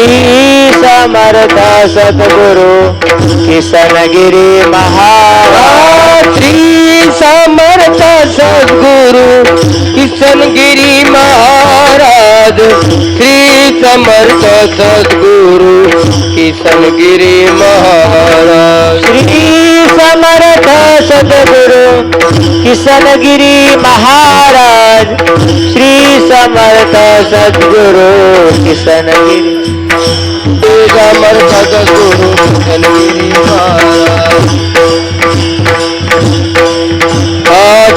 श्री समर्थ सद्गुरु किशनगिरी महाराज। श्री समर्थ सद्गुरु किशनगिरी महाराज। श्री समर्थ सद्गुरु किशनगिरी महाराज। श्री समर्थ सद्गुरु किशनगिरी महाराज। श्री समर्थ सद्गुरु ಬೇಗ ಮರದ ಗುರು ಕಲಗಿರಿ ಮಹಾರಾಜ್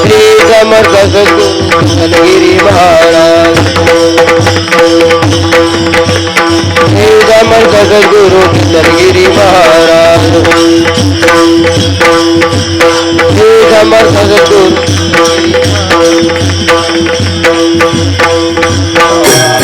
ಬೇಗ ಮರದ ಗುರು ಕಲಗಿರಿ ಮಹಾರಾಜ್ ಬೇಗ ಮರದ ಗುರು ಕಲಗಿರಿ ಮಹಾರಾಜ್ ಬೇಗ ಮರದ ಗುರು Thank you.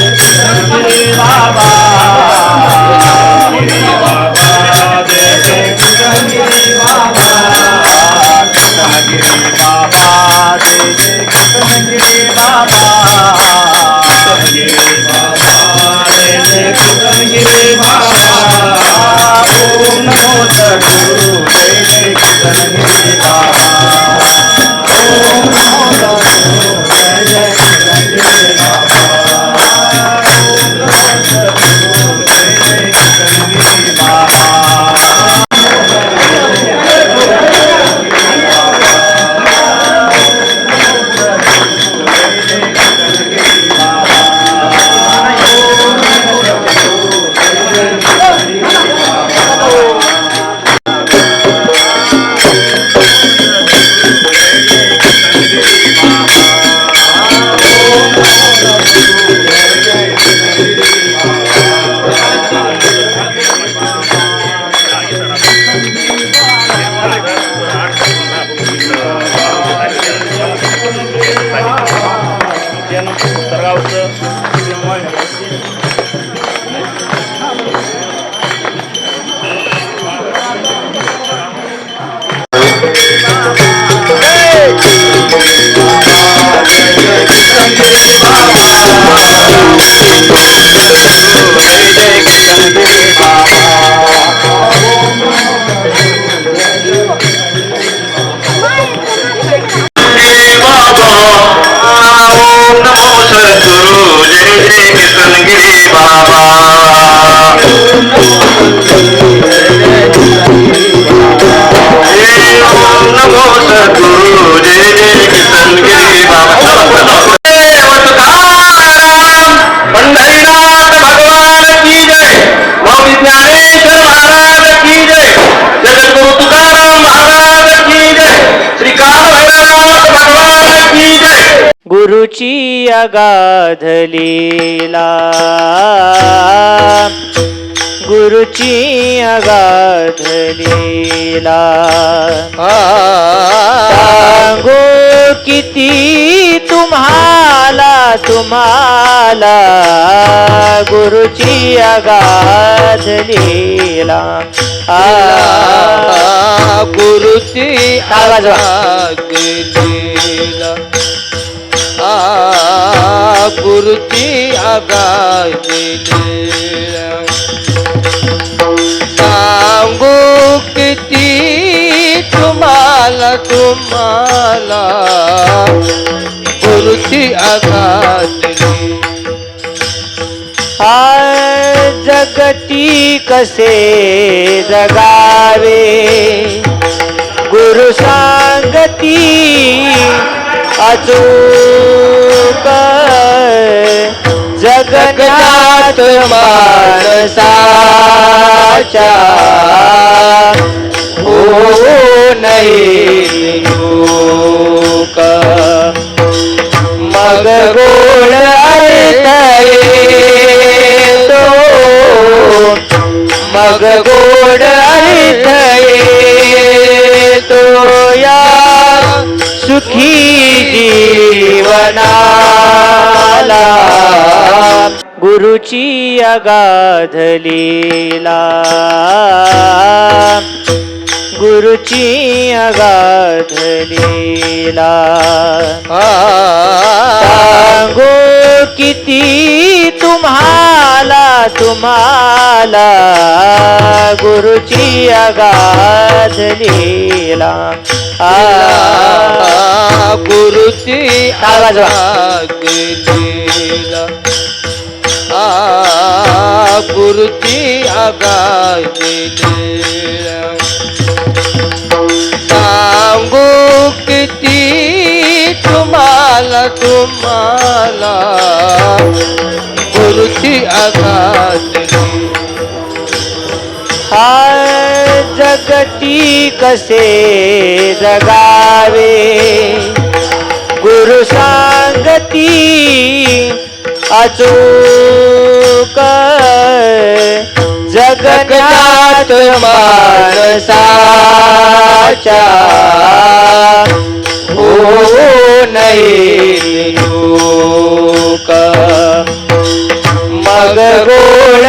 ओम गुरुची अगाध लीला गुरुची अगाध लीला सांगो किती तुम्हाला तुम्हाला. गुरुची अगाध लीला आ. गुरुची टाळ पुरती आज्ञेला. गुरुची सांगू किती तुम्हाला तुम्हाला गुरुची आगायली हाय जगती कसे जगावे गुरु सांगती अचूक जगन्यात माणसाच्या हो नाही लोक. मग गोड अर्थ येतो. मग गोड अर्थ येतो या जीवनाला. गुरुची अगाध लीला गुरुची अगाध लीला गो किती तुम्हाला तुम्हाला. गुरुची अगाध लीला आ, गुरु वा. आगायलीला आ गुरुची आगायलीला सांगू किती तुम्हाला तुम्हाला. गुरुची आगायली हा जगती कसे जगावे? गुरु सांगती अचूक जगन्यात माणसाच्या हो नाही चूक. मग गोड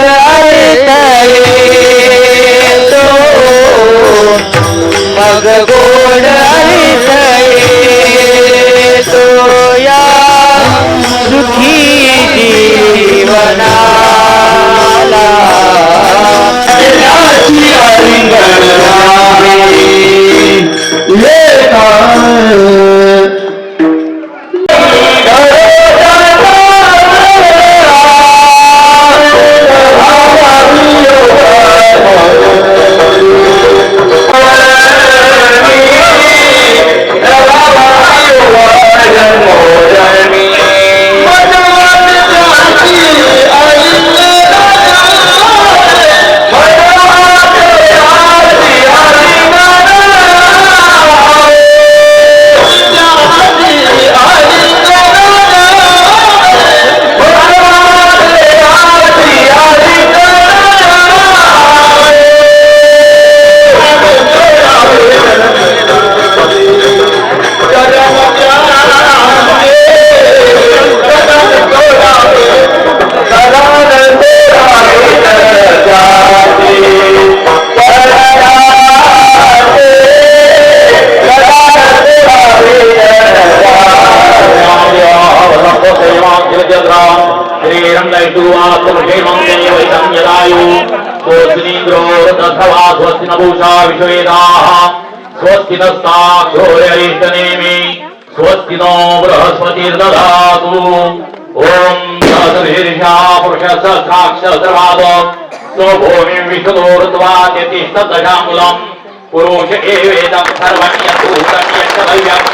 नभूषा विश्वेदाः स्वस्ति नस्ताक्षोरयिष्टनेमि बृहस्पतिर्दधातु। ॐ सहस्रशीर्षा पुरुषसहस्राक्षसर्वाद स्वभूमिं विशदो विशदोर्ध्वा त्यतिष्ठदशाङ्गुलम् पुरुष एवेदं सर्वण्यभूतं यक्षदव्यम्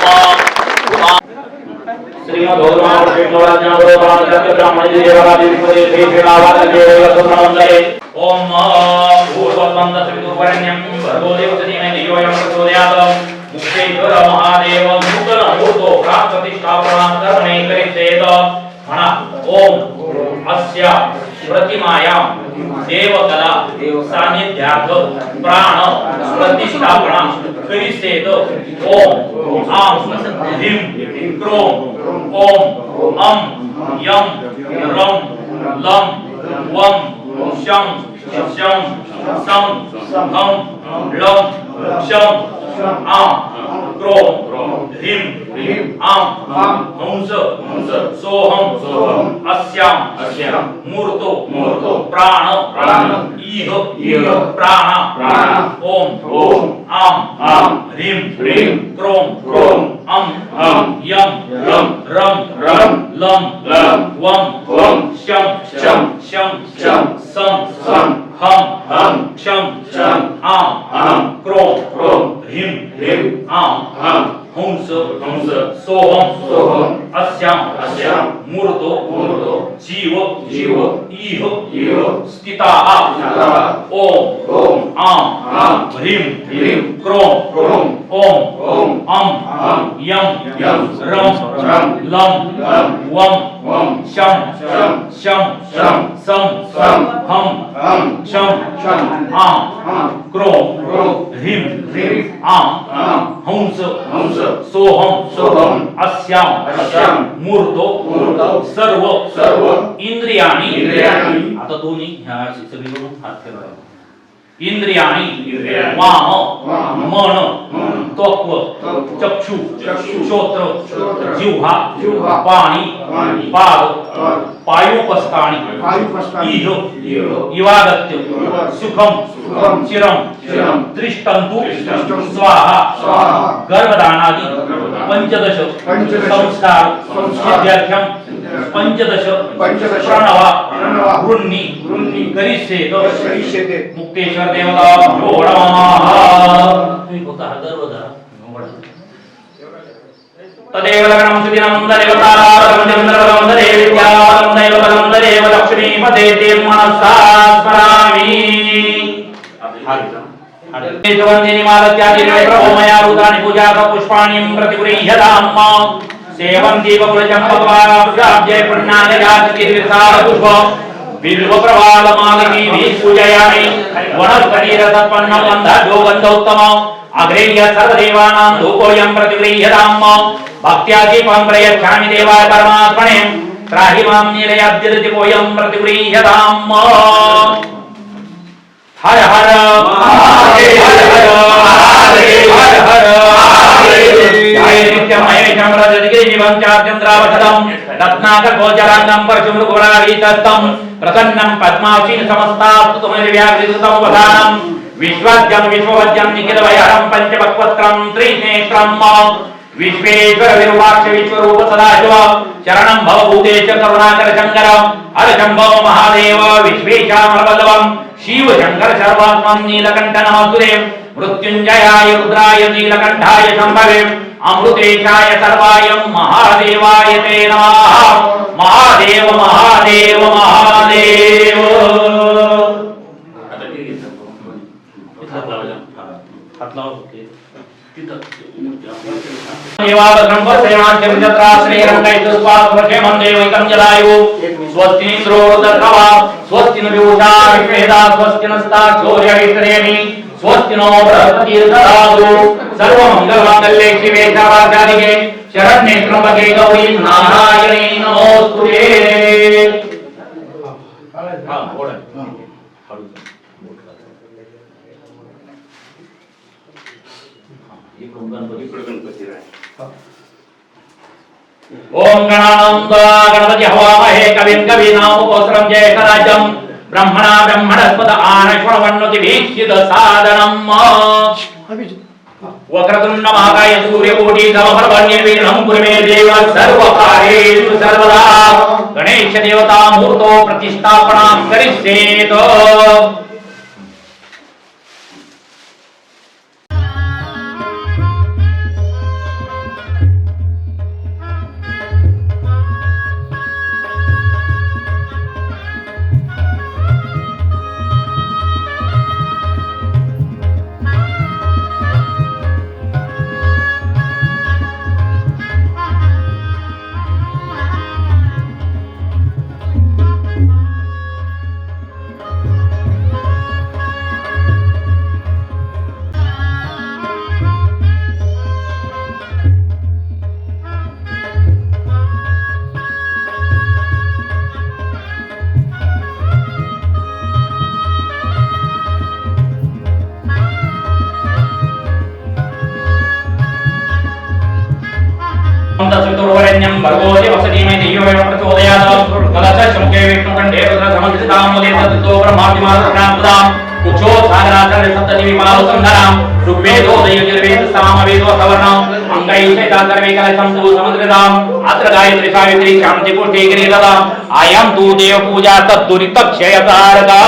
प्रतिमायां देवकला सान्निध्यात प्राण प्रतिष्ठापना करिष्येत ओम आम ह्रीं क्रोम ओम अम यम रम लम वम शं शं सं हं लं शं आ क्रोम ह्रीं ह्रीं आम आम हंस हंस सोहम सोहम अस्याम अस्याम मूर्तो मूर्तो प्राण प्राण इह इह प्राण प्राण ओम ओम आम आम ह्रीं ह्रीं क्रोम क्रोम अम अम यम यम रम रम लम लम वम वम शम शम शम शम सम सम हम हम शम शम आम आम क्रोम क्रोम ह्रीं ह्रीं आम आम हंस हंस सोहम सोहम अस्याम अस्याम मूर्तो मूर्तो जीव जीव इह इह स्थिताः स्थिताः ओम ओम आम आम ह्रीं ह्रीं क्रोम क्रोम ओम ओम अम अम यम यम रम रम लम लम वम वम शम शम शम शम सम सम हम हम शम शम आम आम क्रोम क्रोम ह्रीं ह्रीं आम आम हंस हंस सोहम सोहम अस्याम अस्याम मूर्तो मूर्तो सर्व सर्व इंद्रियाणी. इंद्रियाणी. आता दोन्ही ह्या सगळीकडून हात फिरवा इंद्रियाणी. वाम मन त्वक्व चक्षु श्रोत्र जिव्हा पाणी पाद पायुपस्थानी इह इवागत्य सुखम चिरम त्रिष्टंतु स्वाहा गर्भदानादि पंचदश संस्कार सिद्ध्यर्थ्यम पंचदश प्रणवा वृन्नी करिष्येत मुक्तेश्वर देवता भ्यो नमः तुम्ही फक्त हा गर्भधारा तदेव लग्नं सुदिनं देवताराधनं चन्द्रवदं दरे विद्यावदं दैववदं दरेव लक्ष्मीपदे ते मनसा स्मरामि वन्दिनी मालत्यादि प्रभो मया रुद्राणि पूजा पुष्पाणि प्रतिगृह्यताम् सेवन्ति बकुलचम्पकवाब्जय पुण्णाय जातकीर्सार पुष्प बिल्व प्रवाल मालिनी पूजयामि। वनस्पतिरसपन्न गन्धो गन्धोत्तम अग्रेय सर्वदेवानां धूपोऽयं प्रतिगृह्यताम् भक्त्या दीपं प्रयच्छामि देवाय परमात्मने। त्राहि मां नीलयाद्यदिपोऽयं प्रतिगृह्यताम् हर हर महादेव। हर हर महादेव। चार्चन्द्रावशदं रत्नाकरगोचराङ्गं परशुमृगुणावीतस्थं प्रसन्नं पद्माक्षीं समस्तास्तु तुमरिव्याकृतं वधानं विश्वज्यं पञ्चपक्वत्रं त्रिनेत्रं विश्वेश्वर विरूपाक्ष विश्वरूप सदाशिव शरणं भवभूतेश करुणाकर शङ्कर हर महादेव विश्वेशामरवल्लभं शिव शङ्कर सर्वात्मं नीलकण्ठ नमस्तुते मृत्युञ्जयाय रुद्राय नीलकण्ठाय शम्भवे। अमृतेशाय सर्वाय महादेवाय ते नमः। महादेव महादेव महादेव। स्वस्तिनिन्द्रो दर्भवा स्वस्ति न विभूषा विश्वेदा स्वस्ति नस्ताक्षोर्यवित्रेणि स्वस्ति नो बृहस्पतिर्ददातु सर्वमङ्गलमाङ्गल्ये शिवे सर्वार्गादिके शरण्ये त्र्यम्बके गौरी नारायणे नमोस्तुते हा ओम गणानां गणपति हवामहे कविं कवीनामुपस्रं जयकराजं ब्रह्मणा ब्रह्मणस्पद आनश्वणवन्नुति भीक्षित सादनम् वक्रतुण्ड महाकाय सूर्यकोटि समप्रभ कुरुमे देव सर्वकारेषु सर्वदा। गणेश देवता मूर्तो प्रतिष्ठापनां करिष्येत। कुक्षो सागराचर्य सप्तदिवि पालसंधरां ऋग्वेदो दैवनिर्वेद सामवेदो सवर्णम् अङ्गैषैताकर्मे कलशं तु समुद्रताम् अत्र गायत्री सावित्री शान्ति पुष्टि गिरिरताम् आयं तु देवपूजा तद्दुरितक्षयकारका